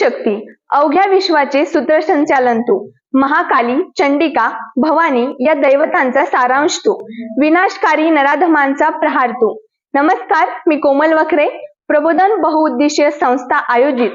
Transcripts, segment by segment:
शक्ती. अवघ्या विश्वाचे सूत्रसंचालन तू. महाकाली चंडिका भवानी या दैवतांचा सारांश तू. विनाशकारी नराधमांचा प्रहार तू. नमस्कार मी कोमल वखरे प्रबोधन बहुउद्देशीय संस्था आयोजित.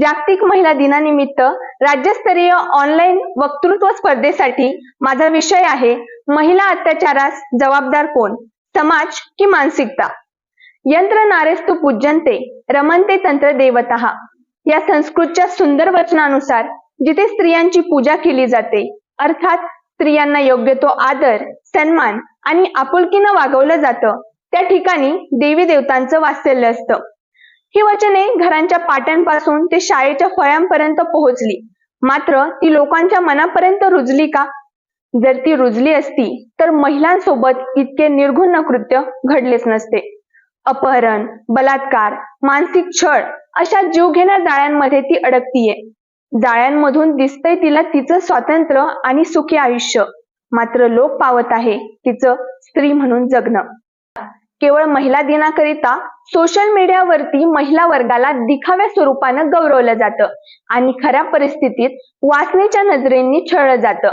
जागतिक महिला दिनानिमित्त राज्यस्तरीय ऑनलाईन वक्तृत्व स्पर्धेसाठी माझा विषय आहे महिला अत्याचारास जबाबदार कोण? समाज की मानसिकता? यंत्र नारेस्तु पूज्यंते रमनते तंत्र देवता. या संस्कृतच्या सुंदर वचनानुसार जिथे स्त्रियांची पूजा केली जाते अर्थात स्त्रियांना योग्य तो आदर सन्मान आणि आपुलकीनं वागवलं जातं त्या ठिकाणी देवी देवतांचं वात्सल्य असतं. ही वचने घरांच्या पाट्यांपासून ते शाळेच्या फळ्यांपर्यंत पोहोचली. मात्र ती लोकांच्या मनापर्यंत रुजली का? जर ती रुजली असती तर महिलांसोबत इतके निर्घुण कृत्य घडलेच नसते. अपहरण बलात्कार मानसिक छळ अशा जीवघेण्या जाळ्यांमध्ये ती अडकतीये. जाळ्यांमधून दिसतंय तिला तिचं स्वातंत्र्य आणि सुखी आयुष्य. मात्र लोक पावत आहे तिचं स्त्री म्हणून जगणं. केवळ महिला दिनाकरिता सोशल मीडियावरती महिला वर्गाला दिखाव्या स्वरूपानं गौरवलं जातं आणि खऱ्या परिस्थितीत वाचनेच्या नजरेंनी छळलं जातं.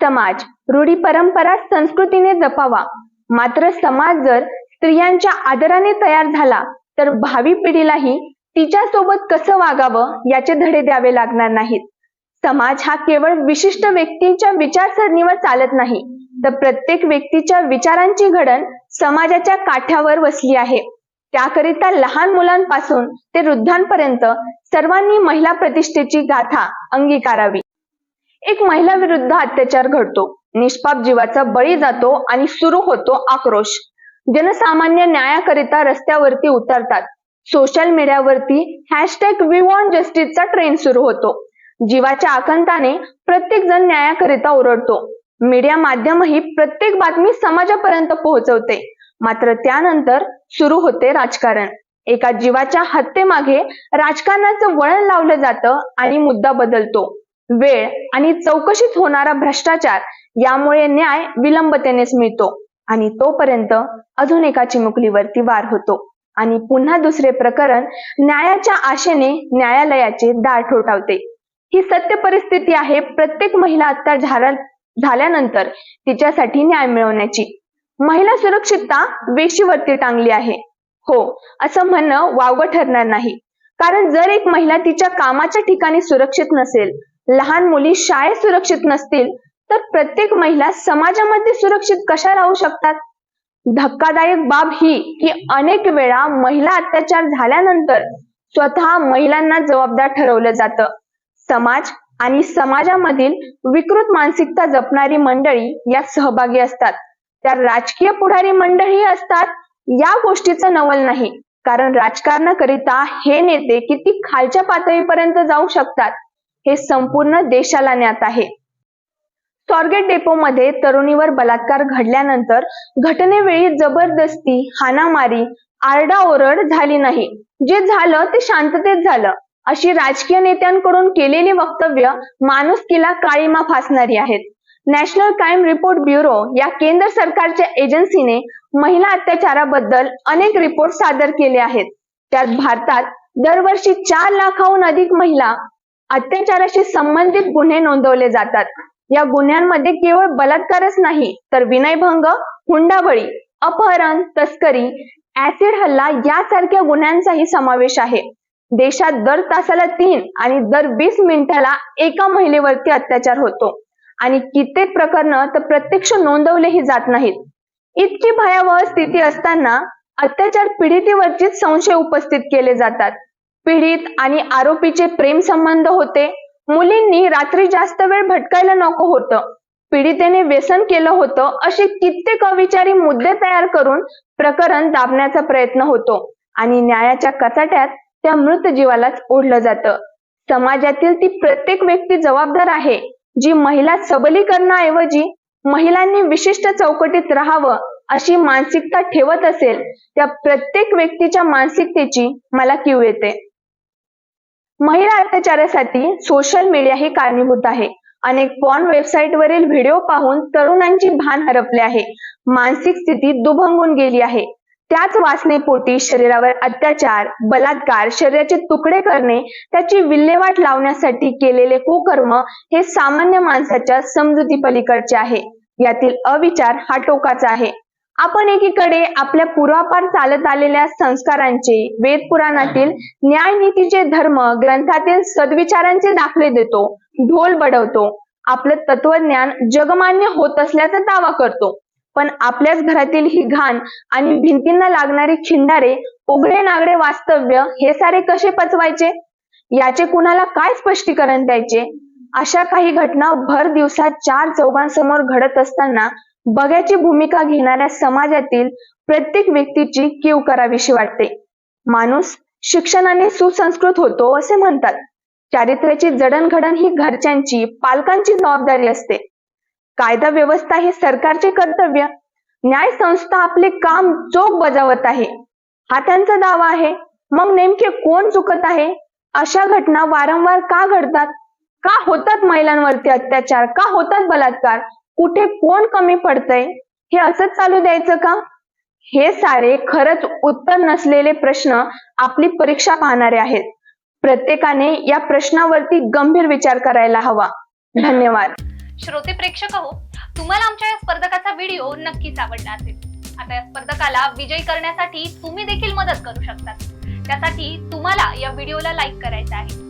समाज रूढी परंपरा संस्कृतीने जपावा. मात्र समाज जर स्त्रियांच्या आदराने तयार झाला तर भावी पिढीलाही तिच्या सोबत कसं वागावं याचे धडे द्यावे लागणार नाहीत. समाज हा केवळ विशिष्ट व्यक्तीच्या विचारसरणीवर चालत नाही तर प्रत्येक व्यक्तीच्या विचारांची घडण समाजाच्या काठ्यावर वसली आहे. त्याकरिता लहान मुलांपासून ते वृद्धांपर्यंत सर्वांनी महिला प्रतिष्ठेची गाथा अंगीकारावी. एक महिला विरुद्ध अत्याचार घडतो. निष्पाप जीवाचा बळी जातो आणि सुरू होतो आक्रोश. जनसामान्य न्यायाकरिता रस्त्यावरती उतरतात. सोशल मीडियावरती हॅशटॅग वी वॉन्ट जस्टिसचा ट्रेंड सुरू होतो. जीवाच्या आकांताने प्रत्येक जण न्यायाकरिता ओरडतो. मीडिया माध्यमही प्रत्येक बातमी समाजापर्यंत पोहोचवते. मात्र त्यानंतर सुरू होते राजकारण. एका जीवाच्या हत्येमागे राजकारणाचं वळण लावलं जातं आणि मुद्दा बदलतो. वेळ आणि चौकशीत होणारा भ्रष्टाचार यामुळे न्याय विलंबतेनेच मिळतो आणि तोपर्यंत अजून एका चिमुकलीवरती वार होतो. आणि पुन्हा दुसरे प्रकरण न्यायाच्या आशेने न्यायालयाचे दार ठोठावते. ही सत्य परिस्थिती आहे प्रत्येक महिला हत्या झाल्यानंतर तिच्यासाठी न्याय मिळवण्याची. महिला सुरक्षितता वेशीवरती टांगली आहे. हो असं म्हणणं वावगं ठरणार नाही. कारण जर एक महिला तिच्या कामाच्या ठिकाणी सुरक्षित नसेल लहान मुली शाळेत सुरक्षित नसतील तर प्रत्येक महिला समाजामध्ये सुरक्षित कशा राहू शकतात? धक्कादायक बाब ही की अनेक वेळा महिला अत्याचार झाल्यानंतर स्वतः महिलांना जबाबदार ठरवलं जातं. समाज आणि समाजामधील विकृत मानसिकता जपणारी मंडळी यात सहभागी असतात. त्या राजकीय पुढारी मंडळी असतात. या गोष्टीचं नवल नाही. कारण राजकारणाकरिता हे नेते किती खालच्या पातळीपर्यंत जाऊ शकतात हे संपूर्ण देशाला ज्ञात आहे. स्वारगेट डेपोमध्ये तरुणीवर बलात्कार घडल्यानंतर घटनेवेळी जबरदस्ती हाणामारी आरडाओरड झाली नाही. जे झालं ते शांततेत झालं. अशी राजकीय नेत्यांकडून केलेली वक्तव्य माणुसकीला काळीमा फासणारी आहेत. नॅशनल क्राईम रिपोर्ट ब्युरो या केंद्र सरकारच्या एजन्सीने महिला अत्याचाराबद्दल अनेक रिपोर्ट सादर केले आहेत. त्यात भारतात दरवर्षी चार लाखाहून अधिक महिला अत्याचाराशी संबंधित गुन्हे नोंदवले जातात. या गुन्ह्यांमध्ये केवळ बलात्कारच नाही तर विनयभंग हुंडाबळी अपहरण तस्करी ऍसिड हल्ला यासारख्या गुन्ह्यांचाही समावेश आहे. देशात दर तासाला तीन आणि दर वीस मिनिटाला एका महिलेवरती अत्याचार होतो. आणि कित्येक प्रकरण तर प्रत्यक्ष नोंदवलेही जात नाहीत. इतकी भयावह स्थिती असताना अत्याचार पीडितेवरचीच संशय उपस्थित केले जातात. पीडित आणि आरोपीचे प्रेम संबंध होते मुलींनी रात्री जास्त वेळ भटकायला नको होतं. पीडितेने व्यसन केलं होतं असे कित्येक अविचारी मुद्दे तयार करून प्रकरण दाबण्याचा प्रयत्न होतो आणि न्यायाच्या कचाट्यात त्या मृत जीवालाच ओढलं जातं. समाजातील ती प्रत्येक व्यक्ती जबाबदार आहे जी महिला सबलीकरणाऐवजी महिलांनी विशिष्ट चौकटीत राहावं अशी मानसिकता ठेवत असेल त्या प्रत्येक व्यक्तीच्या मानसिकतेची मला किव येते. महिला अत्याचारासाठी सोशल मीडिया ही कारणीभूत आहे. अनेक पॉन वेबसाईटवरील व्हिडिओ पाहून तरुणांची भान हरपले आहे. मानसिक स्थिती दुभंगून गेली आहे. त्याच वासनेपोटी शरीरावर अत्याचार बलात्कार शरीराचे तुकडे करणे त्याची विल्हेवाट लावण्यासाठी केलेले कुकर्म हे सामान्य माणसाच्या समजुती पलीकडचे आहे. यातील अविचार हा टोकाचा आहे. आपण एकीकडे आपल्या पूर्वापार चालत आलेल्या संस्कारांचे वेद पुराणातील न्यायनीतीचे धर्म ग्रंथातील सद्विचारांचे दाखले देतो ढोल बडवतो आपलं तत्वज्ञान जगमान्य होत असल्याचा दावा करतो. पण आपल्याच घरातील ही घाण आणि भिंतींना लागणारी खिंडारे उघडे नागडे वास्तव्य हे सारे कसे पचवायचे? याचे कुणाला काय स्पष्टीकरण द्यायचे? अशा काही घटना भर दिवसात चार चौघांसमोर घडत असताना बघ्याची भूमिका घेणाऱ्या समाजातील प्रत्येक व्यक्तीची कीव करावीशी वाटते. माणूस शिक्षणाने सुसंस्कृत होतो असे म्हणतात. चारित्र्याची जडणघडण ही घरच्यांची पालकांची जबाबदारी असते. कायदा व्यवस्था हे सरकारचे कर्तव्य. न्याय संस्था आपले काम चोख बजावत आहे. हा त्यांचा दावा आहे. मग नेमके कोण चुकत आहे? अशा घटना वारंवार का घडतात? का होतात महिलांवरती अत्याचार? का होतात बलात्कार? कुठे कोण कमी पडतंय? हे असंच चालू द्यायचं का? हे सारे खरंच उत्तर नसलेले प्रश्न आपली परीक्षा पाहणारे आहेत. प्रत्येकाने या प्रश्नावरती गंभीर विचार करायला हवा. धन्यवाद. श्रोते प्रेक्षक हो तुम्हाला आमच्या या स्पर्धकाचा व्हिडिओ नक्कीच आवडला असेल. आता या स्पर्धकाला विजयी करण्यासाठी तुम्ही देखील मदत करू शकता. त्यासाठी तुम्हाला या व्हिडिओला लाईक करायचं आहे.